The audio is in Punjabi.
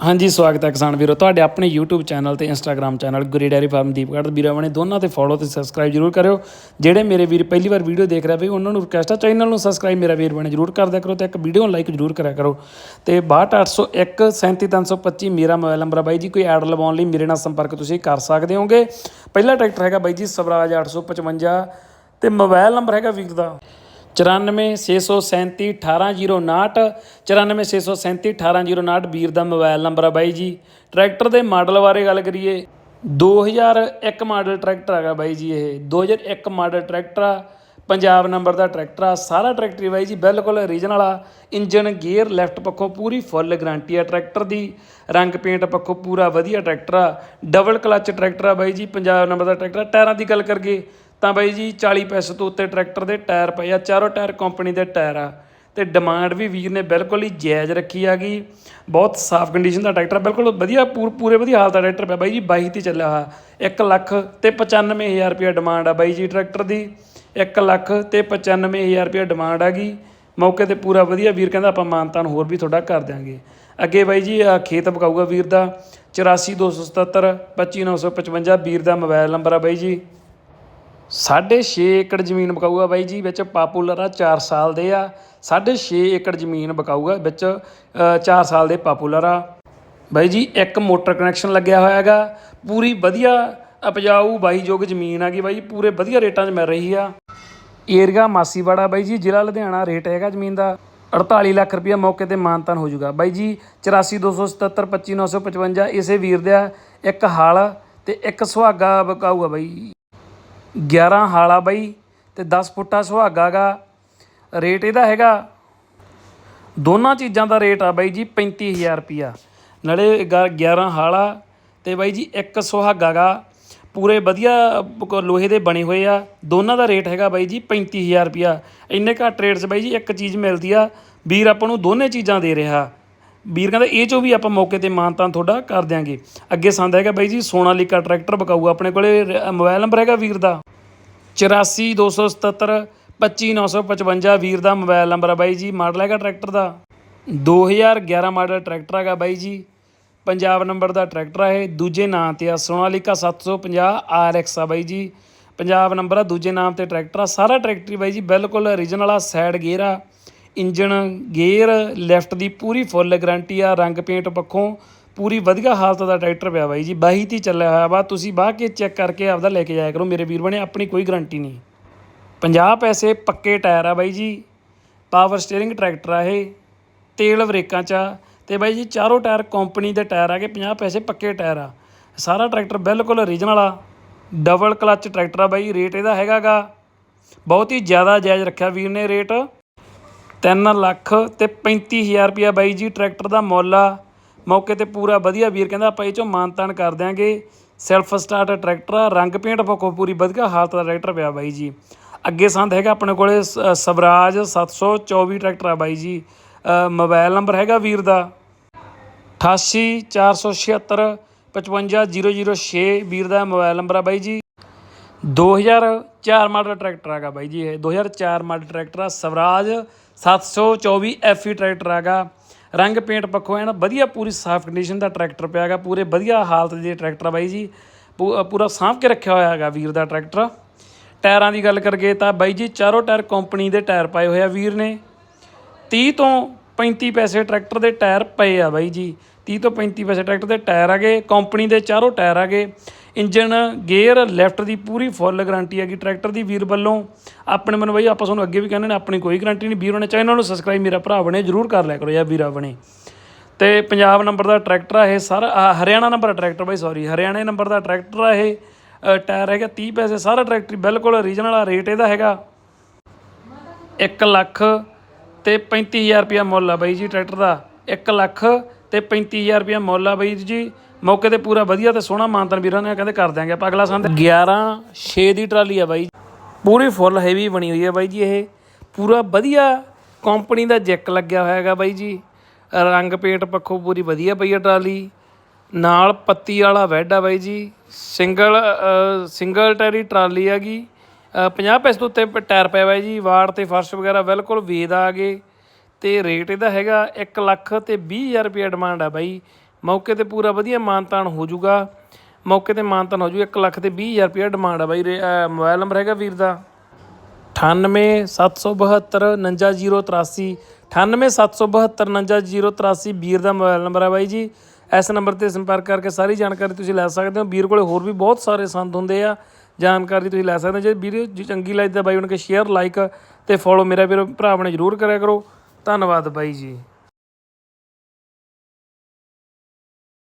ਹਾਂਜੀ, ਸਵਾਗਤ ਹੈ ਕਿਸਾਨ ਵੀਰੋ। ਤੁਹਾਡੇ ਆਪਣੇ YouTube ਚੈਨਲ ਤੇ Instagram channel Guri dairy farm Deepgarh ਵੀਰਾਂ ਬਣੇ ਦੋਨਾਂ ਤੇ ਫੋਲੋ ਤੇ ਸਬਸਕ੍ਰਾਈਬ ਜਰੂਰ ਕਰਿਓ। ਜਿਹੜੇ ਮੇਰੇ ਵੀਰ ਪਹਿਲੀ ਵਾਰ ਵੀਡੀਓ ਦੇਖ ਰਹੇ ਬਈ ਉਹਨਾਂ ਨੂੰ ਰਿਕਵੈਸਟ ਹੈ ਚੈਨਲ ਨੂੰ ਸਬਸਕ੍ਰਾਈਬ ਮੇਰਾ ਵੀਰ ਬਣੇ ਜਰੂਰ ਕਰ ਦਿਆ ਕਰੋ ਤੇ ਇੱਕ ਵੀਡੀਓ ਨੂੰ ਲਾਈਕ ਜਰੂਰ ਕਰਿਆ ਕਰੋ। ਤੇ 62801 37325 ਮੇਰਾ ਮੋਬਾਈਲ ਨੰਬਰ ਹੈ ਬਾਈ ਜੀ, ਕੋਈ ਐਡ ਲਵਾਉਣ ਲਈ ਮੇਰੇ ਨਾਲ ਸੰਪਰਕ ਤੁਸੀਂ ਕਰ ਸਕਦੇ ਹੋਗੇ। ਪਹਿਲਾ ਟਰੈਕਟਰ ਹੈਗਾ ਬਾਈ ਜੀ ਸਵਰਾਜ 855 ਤੇ ਮੋਬਾਈਲ ਨੰਬਰ ਹੈਗਾ ਵੀਰ ਦਾ। 94637 18059 94637 18059 ਵੀਰ ਦਾ ਮੋਬਾਈਲ ਨੰਬਰ ਆ ਬਾਈ ਜੀ। ਟਰੈਕਟਰ ਦੇ ਮਾਡਲ ਬਾਰੇ ਗੱਲ ਕਰੀਏ 2001 ਮਾਡਲ ਟਰੈਕਟਰ ਹੈਗਾ ਬਾਈ ਜੀ ਇਹ। 2001 ਮਾਡਲ ਟਰੈਕਟਰ ਆ, ਪੰਜਾਬ ਨੰਬਰ ਦਾ ਟਰੈਕਟਰ ਆ, ਸਾਰਾ ਟਰੈਕਟਰੀ ਬਾਈ ਜੀ, ਬਿਲਕੁਲ ਓਰੀਜਨਲ ਆ। ਇੰਜਨ ਗੇਅਰ, ਲੈਫਟ ਪੱਖੋਂ ਪੂਰੀ ਫੁੱਲ ਗਾਰੰਟੀ ਆ ਟਰੈਕਟਰ ਦੀ। ਰੰਗ ਪੇਂਟ ਪੱਖੋਂ ਪੂਰਾ ਵਧੀਆ ਟਰੈਕਟਰ ਆ। ਡਬਲ ਕਲਚ ਟਰੈਕਟਰ ਆ ਬਾਈ ਜੀ, ਪੰਜਾਬ ਨੰਬਰ ਦਾ ਟਰੈਕਟਰ ਆ। ਟਾਇਰਾਂ ਦੀ ਗੱਲ ਕਰਕੇ ਤਾਂ ਬਾਈ ਜੀ 40 ਪੈਸੇ ਤੋਂ ਉੱਤੇ ਟਰੈਕਟਰ ਦੇ ਟਾਇਰ ਪਏ ਆ ਚਾਰੋਂ ਟਾਇਰ ਕੰਪਨੀ ਦੇ ਟਾਇਰ ਆ। ਤੇ ਡਿਮਾਂਡ ਵੀ ਵੀਰ ਨੇ ਬਿਲਕੁਲ ਹੀ ਜਾਇਜ਼ ਰੱਖੀ ਹੈਗੀ ਬਹੁਤ ਸਾਫ਼ ਕੰਡੀਸ਼ਨ ਦਾ ਟਰੈਕਟਰ ਆ, ਬਿਲਕੁਲ ਵਧੀਆ ਪੂਰ- ਪੂਰੇ ਵਧੀਆ ਹਾਲਤ ਦਾ ਟਰੈਕਟਰ ਪਿਆ। ਬਾਈ ਜੀ 22 ਤੇ ਚੱਲਿਆ ਹੋਇਆ 1 ਲੱਖ ਤੇ 95000 ਰੁਪਏ ਡਿਮਾਂਡ ਆ ਬਾਈ ਜੀ ਟਰੈਕਟਰ ਦੀ। 1 ਲੱਖ ਤੇ 95000 ਰੁਪਏ ਡਿਮਾਂਡ ਹੈਗੀ ਮੌਕੇ ਤੇ ਪੂਰਾ ਵਧੀਆ ਵੀਰ ਕਹਿੰਦਾ ਆਪਾਂ ਮਾਨਤਾਨ ਹੋਰ ਵੀ ਤੁਹਾਡਾ ਕਰ ਦਿਆਂਗੇ। ਅੱਗੇ ਬਾਈ ਜੀ ਖੇਤ ਬਕਾਊਗਾ ਵੀਰ ਦਾ। 84277 25955 ਵੀਰ ਦਾ ਮੋਬਾਈਲ ਨੰਬਰ ਆ ਬਾਈ ਜੀ। ਸਾਢੇ 6 ਏਕੜ ਜ਼ਮੀਨ ਬਕਾਊਗਾ ਬਾਈ ਜੀ ਵਿੱਚ ਪਾਪੂਲਰ ਆ 4 ਸਾਲ ਦੇ ਆ। ਸਾਢੇ 6 ਏਕੜ ਜ਼ਮੀਨ ਬਕਾਊਗਾ ਵਿੱਚ 4 ਸਾਲ ਦੇ ਪਾਪੂਲਰ ਆ। ਬਾਈ ਜੀ ਇੱਕ ਮੋਟਰ ਕਨੈਕਸ਼ਨ ਲੱਗਿਆ ਹੋਇਆ ਹੈਗਾ। ਪੂਰੀ ਵਧੀਆ ਉਪਜਾਊ ਬਾਈਯੋਗ ਜ਼ਮੀਨ ਆ ਗਈ ਬਾਈ ਜੀ, ਪੂਰੇ ਵਧੀਆ ਰੇਟਾਂ 'ਚ ਮਿਲ ਰਹੀ ਆ। ਏਰੀਆ ਮਾਸੀਵਾੜਾ ਬਾਈ ਜੀ ਜ਼ਿਲ੍ਹਾ ਲੁਧਿਆਣਾ ਰੇਟ ਹੈਗਾ ਜ਼ਮੀਨ ਦਾ। 48 ਲੱਖ ਰੁਪਇਆ ਮੌਕੇ ਤੇ ਮਾਨਤਾਨ ਹੋ ਜਾਊਗਾ। ਬਾਈ ਜੀ 84277 25955 ਇਸੇ ਵੀਰ ਦਾ ਇੱਕ ਹਲ ਤੇ ਇੱਕ ਸੁਹਾਗਾ ਬਕਾਊਗਾ ਬਾਈ। 11 ਹਾਲਾ ਬਾਈ ਤੇ 10 ਫੁੱਟਾ ਸੁਹਾਗਾ ਗਾ। ਰੇਟ ਇਹਦਾ ਹੈਗਾ। ਦੋਨਾਂ ਚੀਜ਼ਾਂ ਦਾ ਰੇਟ ਆ ਬਾਈ ਜੀ 35000 ਰੁਪਿਆ ਨਾਲੇ ਗ- 11 ਹਾਲਾ ਤੇ ਬਾਈ ਜੀ ਇੱਕ ਸੁਹਾਗਾ ਗਾ। ਪੂਰੇ ਵਧੀਆ ਲੋਹੇ ਦੇ ਬਣੇ ਹੋਏ ਆ। ਦੋਨਾਂ ਦਾ ਰੇਟ ਹੈਗਾ ਬਾਈ ਜੀ 35000 ਰੁਪਿਆ ਇੰਨੇ ਘੱਟ ਰੇਟ 'ਚ ਬਾਈ ਜੀ ਇੱਕ ਚੀਜ਼ ਮਿਲਦੀ ਆ। ਵੀਰ ਆਪਾਂ ਨੂੰ ਦੋਨੇ ਚੀਜ਼ਾਂ ਦੇ ਰਿਹਾ। ਵੀਰ ਕਹਿੰਦਾ, ਇਹ ਚੋਂ ਵੀ ਆਪਾਂ ਮੌਕੇ ਤੇ ਮਾਨਤਾ ਤੁਹਾਡਾ ਕਰ ਦਿਆਂਗੇ। ਅੱਗੇ ਸੰਦ ਹੈਗਾ ਬਾਈ ਜੀ ਸੋਨਾਲੀਕਾ ਟਰੈਕਟਰ ਬਕਾਊ ਆਪਣੇ ਕੋਲੇ, ਰ- ਮੋਬਾਈਲ ਨੰਬਰ ਹੈਗਾ ਵੀਰ ਦਾ। 84277 25955 ਵੀਰ ਦਾ ਮੋਬਾਈਲ ਨੰਬਰ ਆ ਬਾਈ ਜੀ, ਮਾਡਲ ਹੈਗਾ ਟਰੈਕਟਰ ਦਾ। 2011 ਮਾਡਲ ਟਰੈਕਟਰ ਹੈਗਾ ਬਾਈ ਜੀ, ਪੰਜਾਬ ਨੰਬਰ ਦਾ ਟਰੈਕਟਰ ਆ ਇਹ, ਦੂਜੇ ਨਾਂ ਤੇ ਆ ਸੋਨਾਲੀਕਾ 750 RX ਆ ਬਾਈ ਜੀ। ਪੰਜਾਬ ਨੰਬਰ ਆ, ਦੂਜੇ ਨਾਮ ਤੇ ਟਰੈਕਟਰ ਆ, ਸਾਰਾ ਟਰੈਕਟਰੀ ਬਾਈ ਜੀ, ਬਿਲਕੁਲ ਓਰੀਜਨਲ ਆ ਸਾਈਡ ਗੇਅਰ ਆ। ਇੰਜਣ ਗੇਅਰ ਲੈਫਟ ਦੀ ਪੂਰੀ ਫੁੱਲ ਗਰੰਟੀ ਆ, ਰੰਗ ਪੇਂਟ ਪੱਖੋਂ ਪੂਰੀ ਵਧੀਆ ਹਾਲਤ ਦਾ ਟਰੈਕਟਰ ਪਿਆ ਬਾਈ ਜੀ। 22 'ਤੇ ਚੱਲਿਆ ਹੋਇਆ ਵਾ। ਤੁਸੀਂ ਬਾਹ ਕੇ ਚੈੱਕ ਕਰਕੇ ਆਪਦਾ ਲੈ ਕੇ ਜਾਇਆ ਕਰੋ। ਮੇਰੇ ਵੀਰ ਬਣੇ, ਆਪਣੀ ਕੋਈ ਗਰੰਟੀ ਨਹੀਂ। 50 ਪੈਸੇ ਪੱਕੇ ਟਾਇਰ ਆ ਬਾਈ ਜੀ। ਪਾਵਰ ਸਟੀਅਰਿੰਗ ਟਰੈਕਟਰ ਆ ਇਹ। ਤੇਲ ਬ੍ਰੇਕਾਂ ਚ ਆ। ਤੇ ਬਾਈ ਜੀ, ਚਾਰੋਂ ਟਾਇਰ ਕੰਪਨੀ ਦੇ ਟਾਇਰ ਆ ਕੇ 50 ਪੈਸੇ ਪੱਕੇ ਟਾਇਰ ਆ। ਸਾਰਾ ਟਰੈਕਟਰ ਬਿਲਕੁਲ ਓਰੀਜਨਲ ਆ। ਡਬਲ ਕਲਚ ਟਰੈਕਟਰ ਆ ਬਾਈ। ਰੇਟ ਇਹਦਾ ਹੈਗਾਗਾ। ਬਹੁਤ ਹੀ ਜ਼ਿਆਦਾ ਜਾਇਜ਼ ਰੱਖਿਆ ਵੀਰ ਨੇ ਰੇਟ। ਤਿੰਨ ਲੱਖ ਤੇ 35000 ਰੁਪਿਆ ਬਾਈ ਜੀ ਟਰੈਕਟਰ ਦਾ ਮੁੱਲ ਆ। ਮੌਕੇ ਤੇ ਪੂਰਾ ਵਧੀਆ ਵੀਰ ਕਹਿੰਦਾ ਆਪਾਂ ਇਹ ਚੋਂ ਮਾਨਤਾਨ ਕਰ ਦਿਆਂਗੇ। ਸੈਲਫ ਸਟਾਰਟ ਟਰੈਕਟਰ ਆ ਰੰਗ ਪੇਂਟ ਪੱਖੋਂ ਪੂਰੀ ਵਧੀਆ ਹਾਲਤ ਦਾ ਟਰੈਕਟਰ ਪਿਆ ਬਾਈ ਜੀ। ਅੱਗੇ ਸੰਦ ਹੈਗਾ ਆਪਣੇ ਕੋਲੇ ਸ- ਸਵਰਾਜ 724 ਟਰੈਕਟਰ ਆ ਬਾਈ ਜੀ। ਅ, ਮੋਬਾਈਲ ਨੰਬਰ ਹੈਗਾ ਵੀਰ ਦਾ 88 476 55006 ਵੀਰ ਦਾ ਮੋਬਾਈਲ ਨੰਬਰ ਆ ਬਾਈ ਜੀ। 2004 ਮਾਡਲ ਟਰੈਕਟਰ ਹੈਗਾ ਬਾਈ ਜੀ ਇਹ। 2004 ਮਾਡਲ ਟਰੈਕਟਰ ਆ, ਸਵਰਾਜ 724 ਐਫਈ ਟਰੈਕਟਰ ਹੈਗਾ। ਰੰਗ ਪੇਂਟ ਪੱਖੋਂ ਐਨ ਵਧੀਆ, ਪੂਰੀ ਸਾਫ਼ ਕੰਡੀਸ਼ਨ ਦਾ ਟਰੈਕਟਰ ਪਿਆ ਹੈਗਾ। ਪੂਰੇ ਵਧੀਆ ਹਾਲਤ ਦੇ ਟਰੈਕਟਰ ਆ ਬਾਈ ਜੀ। ਪੂ- ਪੂਰਾ ਸਾਂਭ ਕੇ ਰੱਖਿਆ ਹੋਇਆ ਹੈਗਾ ਵੀਰ ਦਾ ਟਰੈਕਟਰ। ਟਾਇਰਾਂ ਦੀ ਗੱਲ ਕਰਗੇ ਤਾਂ ਬਾਈ ਜੀ ਚਾਰੋਂ ਟਾਇਰ ਕੰਪਨੀ ਦੇ ਟਾਇਰ ਪਾਏ ਹੋਏ ਆ ਵੀਰ ਨੇ। 30 ਤੋਂ 35 ਪੈਸੇ ਟਰੈਕਟਰ ਦੇ ਟਾਇਰ ਪਏ ਆ ਬਾਈ ਜੀ। 30 ਤੋਂ 35 ਪੈਸੇ ਟਰੈਕਟਰ ਦੇ ਟਾਇਰ ਆਗੇ ਕੰਪਨੀ ਦੇ ਚਾਰੋਂ ਟਾਇਰ ਆਗੇ ਇੰਜਨ ਗੇਅਰ ਲੈਫਟ ਦੀ ਪੂਰੀ ਫੁੱਲ ਗਾਰੰਟੀ ਹੈਗੀ, ਟਰੈਕਟਰ ਦੀ ਵੀਰ ਵੱਲੋਂ। ਆਪਣੇ ਮਨ ਬਾਈ, ਆਪਾਂ ਤੁਹਾਨੂੰ ਅੱਗੇ ਵੀ ਕਹਿੰਦੇ ਨੇ, ਆਪਣੀ ਕੋਈ ਗਾਰੰਟੀ ਨਹੀਂ। ਵੀਰ ਨੇ ਚੈਨਲ ਨੂੰ ਸਬਸਕ੍ਰਾਈਬ ਮੇਰਾ ਭਰਾ ਬਣੇ, ਜਰੂਰ ਕਰ ਲਿਆ ਕਰੋ ਯਾਰ ਵੀਰਾ ਬਣੇ। ਤੇ ਪੰਜਾਬ ਨੰਬਰ ਦਾ ਟਰੈਕਟਰ ਆ ਇਹ, ਸਾਰਾ ਹਰਿਆਣਾ ਨੰਬਰ ਦਾ ਟਰੈਕਟਰ ਬਾਈ ਸੌਰੀ ਹਰਿਆਣੇ ਨੰਬਰ ਦਾ ਟਰੈਕਟਰ ਆ ਇਹ। ਟਾਇਰ ਹੈਗਾ 30 ਪੈਸੇ, ਸਾਰਾ ਟਰੈਕਟਰ ਬਿਲਕੁਲ ਰੀਜਨਲ ਆ ਰੇਟ ਇਹਦਾ ਹੈਗਾ। 1 ਲੱਖ ਤੇ 35000 ਰੁਪਇਆ ਮੁੱਲ ਆ ਬਾਈ ਜੀ ਟਰੈਕਟਰ ਦਾ। 1 ਲੱਖ ਤੇ 35000 ਰੁਪਇਆ ਮੁੱਲ ਆ ਬਾਈ ਜੀ। ਮੌਕੇ ਤੇ ਪੂਰਾ ਵਧੀਆ ਤੇ ਸੋਹਣਾ ਮਾਨਤਨ ਵੀਰਾਂ ਨੇ ਕਹਿੰਦੇ ਕਰ ਦਿਆਂਗੇ। ਆਪਾਂ ਅਗਲਾ ਸੰਦ 11 6 ਦੀ ਟਰਾਲੀ ਆ ਬਾਈ। ਪੂਰੀ ਫੁੱਲ ਹੈਵੀ ਬਣੀ ਹੋਈ ਹੈ ਬਾਈ ਜੀ ਇਹ। ਪੂਰਾ ਵਧੀਆ ਕੰਪਨੀ ਦਾ ਜੈਕ ਲੱਗਿਆ ਹੋਇਆ ਹੈਗਾ ਬਾਈ ਜੀ। ਰੰਗ ਪੇਟ ਪੱਖੋਂ ਪੂਰੀ ਵਧੀਆ ਪਈ ਆ ਟਰਾਲੀ। ਨਾਲ ਪੱਤੀ ਵਾਲਾ ਵੈੱਡ ਆ ਬਾਈ ਜੀ। ਸਿੰਗਲ ਸਿੰਗਲ ਟੈਰੀ ਟਰਾਲੀ ਹੈਗੀ। ਅ, 50 ਪੈਸੇ ਤੋਂ ਉੱਤੇ ਪ- ਟਾਇਰ ਪਿਆ ਬਾਈ ਜੀ। ਵਾੜ ਤੇ ਫਰਸ਼ ਵਗੈਰਾ ਬਿਲਕੁਲ ਵੇਦ ਆ ਗਏ। ਤੇ ਰੇਟ ਇਹਦਾ ਹੈਗਾ 1 ਲੱਖ ਤੇ 20000 ਰੁਪਏ ਡਿਮਾਂਡ ਆ ਬਾਈ। ਮੌਕੇ ਤੇ ਪੂਰਾ ਵਧੀਆ ਮਾਨਤਾਨ ਹੋ ਜਾਊਗਾ। ਮੌਕੇ ਤੇ ਮਾਨਤਾਨ ਹੋ ਜੂ 1 ਲੱਖ ਤੇ 20000 ਰੁਪਏ ਡਿਮਾਂਡ ਆ ਬਾਈ ਰੇ- ਮੋਬਾਈਲ ਨੰਬਰ ਹੈਗਾ ਵੀਰ ਦਾ। 9877299083 9877299083 ਵੀਰ ਦਾ ਮੋਬਾਈਲ ਨੰਬਰ ਆ ਬਾਈ ਜੀ। ਇਸ ਨੰਬਰ ਤੇ ਸੰਪਰਕ ਕਰਕੇ ਸਾਰੀ ਜਾਣਕਾਰੀ ਤੁਸੀਂ ਲੈ ਸਕਦੇ ਹੋ। ਵੀਰ ਕੋਲੇ ਹੋਰ ਵੀ ਬਹੁਤ ਸਾਰੇ ਸੰਦ ਹੁੰਦੇ ਆ। ਜਾਣਕਾਰੀ ਤੁਸੀਂ ਲੈ ਸਕਦੇ ਹੋ। ਜੇ ਵੀਡੀਓ ਜੇ ਚੰਗੀ ਲੱਗਦੀ ਤਾਂ ਬਾਈ ਉਹਨਾਂ ਕੇ ਸ਼ੇਅਰ ਲਾਈਕ ਤੇ ਫੋਲੋ ਮੇਰਾ ਵੀਰ, ਭਰਾ ਆਪਣੇ ਜਰੂਰ ਕਰਿਆ ਕਰੋ। ਧੰਨਵਾਦ ਬਾਈ ਜੀ।